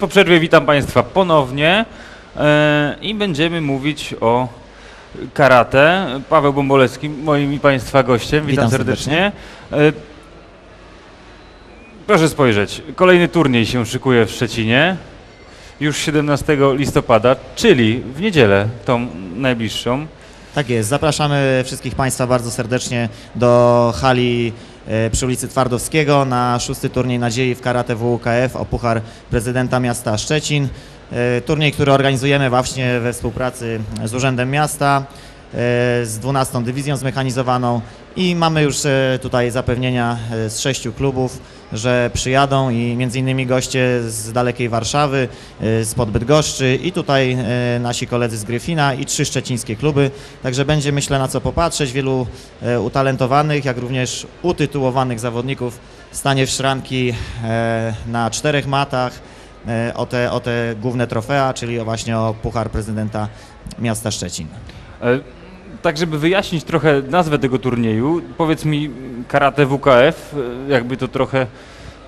po przerwie witam Państwa ponownie e, i będziemy mówić o karate. Paweł Bombolewski, moim i Państwa gościem. Witam, Witam serdecznie. E, proszę spojrzeć, kolejny turniej się szykuje w Szczecinie. Już 17 listopada, czyli w niedzielę, tą najbliższą. Tak jest, zapraszamy wszystkich Państwa bardzo serdecznie do hali przy ulicy Twardowskiego na szósty turniej nadziei w karate WUKF o Puchar Prezydenta Miasta Szczecin. E, Turniej, który organizujemy właśnie we współpracy z Urzędem Miasta, e, z 12 Dywizją Zmechanizowaną i mamy już e, tutaj zapewnienia e, z sześciu klubów, że przyjadą i między innymi goście z dalekiej Warszawy, e, z Podbydgoszczy i tutaj e, nasi koledzy z Gryfina i trzy szczecińskie kluby. Także będzie myślę na co popatrzeć. Wielu e, utalentowanych, jak również utytułowanych zawodników stanie w szranki e, na czterech matach e, o te, o te główne trofea, czyli właśnie o Puchar Prezydenta Miasta Szczecin. Tak, żeby wyjaśnić trochę nazwę tego turnieju, powiedz mi karate WKF, jakby to trochę...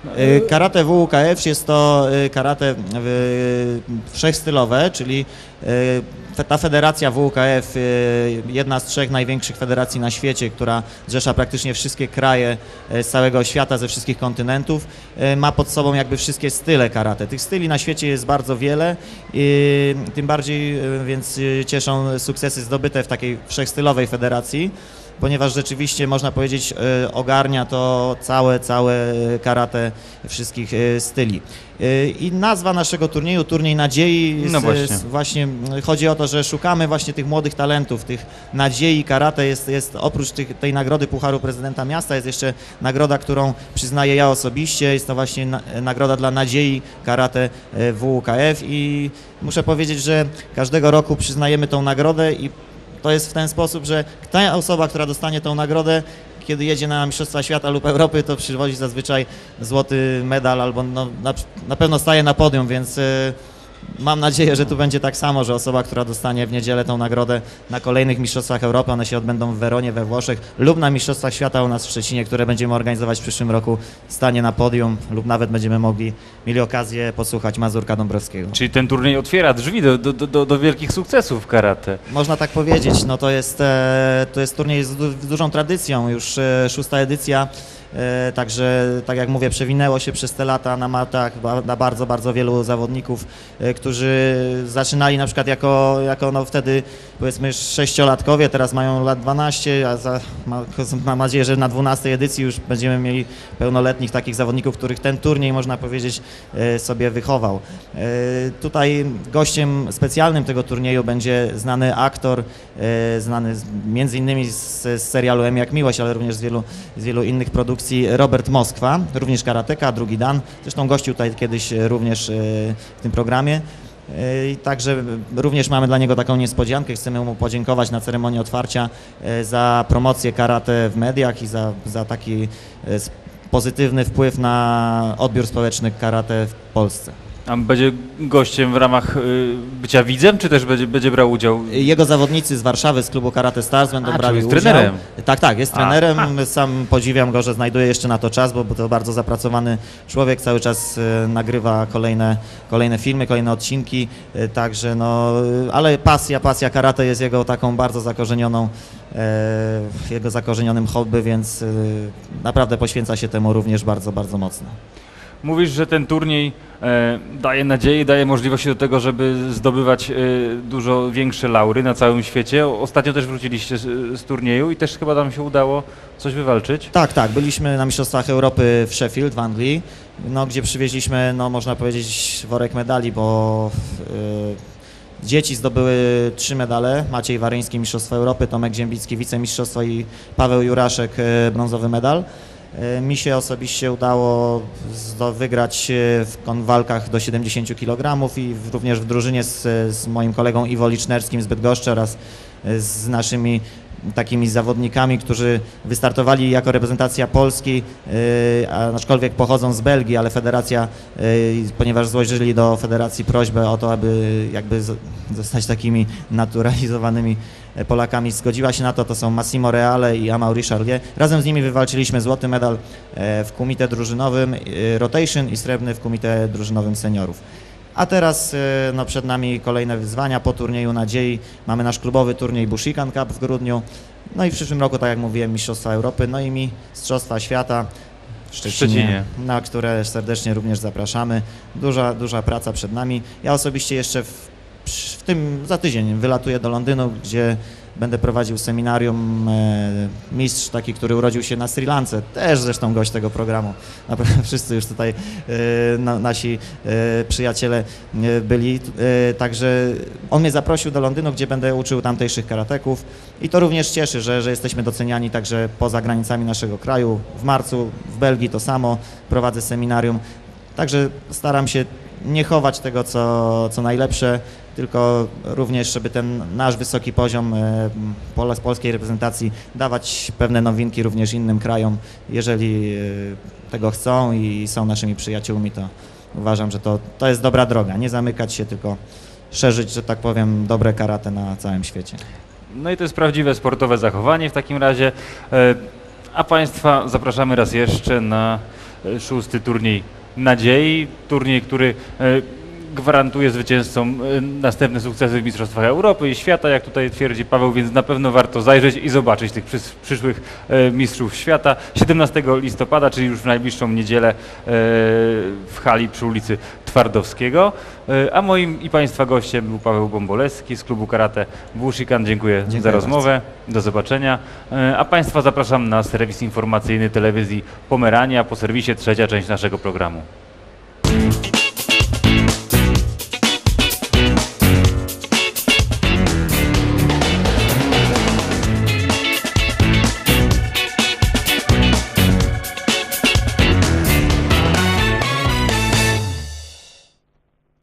Y, Karate WUKF jest to y, karate y, wszechstylowe, czyli ta federacja WUKF, jedna z trzech największych federacji na świecie, która zrzesza praktycznie wszystkie kraje z całego świata, ze wszystkich kontynentów, ma pod sobą jakby wszystkie style karate. Tych styli na świecie jest bardzo wiele i tym bardziej więc cieszą sukcesy zdobyte w takiej wszechstylowej federacji ponieważ rzeczywiście można powiedzieć e, ogarnia to całe, całe karate wszystkich e, styli. E, I nazwa naszego turnieju, Turniej Nadziei, No właśnie. z- właśnie chodzi o to, że szukamy właśnie tych młodych talentów, tych nadziei karate. Jest, jest oprócz tych, tej nagrody Pucharu Prezydenta Miasta jest jeszcze nagroda, którą przyznaję ja osobiście. Jest to właśnie na, nagroda dla nadziei karate WUKF i muszę powiedzieć, że każdego roku przyznajemy tą nagrodę i to jest w ten sposób, że ta osoba, która dostanie tą nagrodę, kiedy jedzie na Mistrzostwa Świata lub Europy, to przywozi zazwyczaj złoty medal albo no, na, na pewno staje na podium, więc y, mam nadzieję, że tu będzie tak samo, że osoba, która dostanie w niedzielę tą nagrodę na kolejnych Mistrzostwach Europy, one się odbędą w Weronie we Włoszech lub na Mistrzostwach Świata u nas w Szczecinie, które będziemy organizować w przyszłym roku, stanie na podium lub nawet będziemy mogli, mieli okazję posłuchać Mazurka Dąbrowskiego. Czyli ten turniej otwiera drzwi do, do, do, do wielkich sukcesów w karate. Można tak powiedzieć, no to jest, e, to jest turniej z, du- z dużą tradycją, już e, szósta edycja, także tak jak mówię, przewinęło się przez te lata na matach na bardzo, bardzo wielu zawodników, e, którzy zaczynali na przykład jako, jako no wtedy powiedzmy sześciolatkowie, teraz mają lat 12, a za, ma, mam nadzieję, że na 12 edycji już będziemy mieli pełnoletnich takich zawodników, których ten turniej można powiedzieć e, sobie wychował. E, Tutaj gościem specjalnym tego turnieju będzie znany aktor, e, znany między innymi z, z serialu M jak Miłość, ale również z wielu, z wielu innych produkcji, Robert Moskwa, również karateka, drugi dan. Zresztą gościł tutaj kiedyś e, również e, w tym programie. E, I także również mamy dla niego taką niespodziankę. Chcemy mu podziękować na ceremonii otwarcia za promocję karate w mediach i za, za taki pozytywny wpływ na odbiór społeczny karate w Polsce. A będzie gościem w ramach y, bycia widzem, czy też będzie, będzie brał udział? Jego zawodnicy z Warszawy, z klubu Karate Stars będą A, brali czyli jest udział. trenerem. Tak, tak, jest trenerem. Sam podziwiam go, że znajduje jeszcze na to czas, bo bo to bardzo zapracowany człowiek, cały czas e, nagrywa kolejne, kolejne filmy, kolejne odcinki, e, także no, e, ale pasja, pasja karate jest jego taką bardzo zakorzenioną, e, jego zakorzenionym hobby, więc e, naprawdę poświęca się temu również bardzo, bardzo mocno. Mówisz, że ten turniej e, daje nadzieję, daje możliwości do tego, żeby zdobywać e, dużo większe laury na całym świecie. Ostatnio też wróciliście z, turnieju i też chyba nam się udało coś wywalczyć. Tak, tak. Byliśmy na Mistrzostwach Europy w Sheffield w Anglii, no, gdzie przywieźliśmy, no, można powiedzieć, worek medali, bo y, dzieci zdobyły trzy medale. Maciej Waryński Mistrzostwo Europy, Tomek Ziębicki wicemistrzostwo i Paweł Juraszek brązowy medal. Y, Mi się osobiście udało wygrać y, w walkach do 70 kg i również w drużynie z, z moim kolegą Iwo Licznerskim z Bydgoszczy oraz z naszymi takimi zawodnikami, którzy wystartowali jako reprezentacja Polski, a aczkolwiek pochodzą z Belgii, ale federacja, yy, ponieważ złożyli do federacji prośbę o to, aby jakby zostać takimi naturalizowanymi e, Polakami, zgodziła się na to, to są Massimo Reale i Amaury Charlier. Razem z nimi wywalczyliśmy złoty medal e, w kumite drużynowym e, rotation i srebrny w kumite drużynowym seniorów. A teraz e, no, przed nami kolejne wyzwania po turnieju nadziei. Mamy nasz klubowy turniej Bushikan Cup w grudniu. No i w przyszłym roku, tak jak mówiłem, Mistrzostwa Europy, no i Mistrzostwa Świata w Szczecinie, Szczecinie. na które serdecznie również zapraszamy. Duża, duża praca przed nami. Ja osobiście jeszcze w, w tym za tydzień wylatuję do Londynu, gdzie będę prowadził seminarium e, mistrz taki, który urodził się na Sri Lance, też zresztą gość tego programu. Naprawdę wszyscy już tutaj e, na, nasi e, przyjaciele byli. Także on mnie zaprosił do Londynu, gdzie będę uczył tamtejszych karateków i to również cieszy, że, że jesteśmy doceniani także poza granicami naszego kraju. W marcu w Belgii to samo prowadzę seminarium. Także staram się nie chować tego, co, co najlepsze, tylko również, żeby ten nasz wysoki poziom e, pol- polskiej reprezentacji dawać pewne nowinki również innym krajom. Jeżeli e, tego chcą i są naszymi przyjaciółmi, to uważam, że to, to jest dobra droga. Nie zamykać się, tylko szerzyć, że tak powiem, dobre karate na całym świecie. No i to jest prawdziwe sportowe zachowanie w takim razie. E, A Państwa zapraszamy raz jeszcze na e, szósty turniej nadziei. Turniej, który e, gwarantuje zwycięzcom e, następne sukcesy w Mistrzostwach Europy i świata, jak tutaj twierdzi Paweł, więc na pewno warto zajrzeć i zobaczyć tych przys- przyszłych e, mistrzów świata. 17 listopada, czyli już w najbliższą niedzielę e, w hali przy ulicy Twardowskiego. A moim i Państwa gościem był Paweł Bombolewski z klubu karate Bushikan. Dziękuję, Dziękuję za bardzo. rozmowę. Do zobaczenia. A Państwa zapraszam na serwis informacyjny telewizji Pomerania po serwisie trzecia część naszego programu.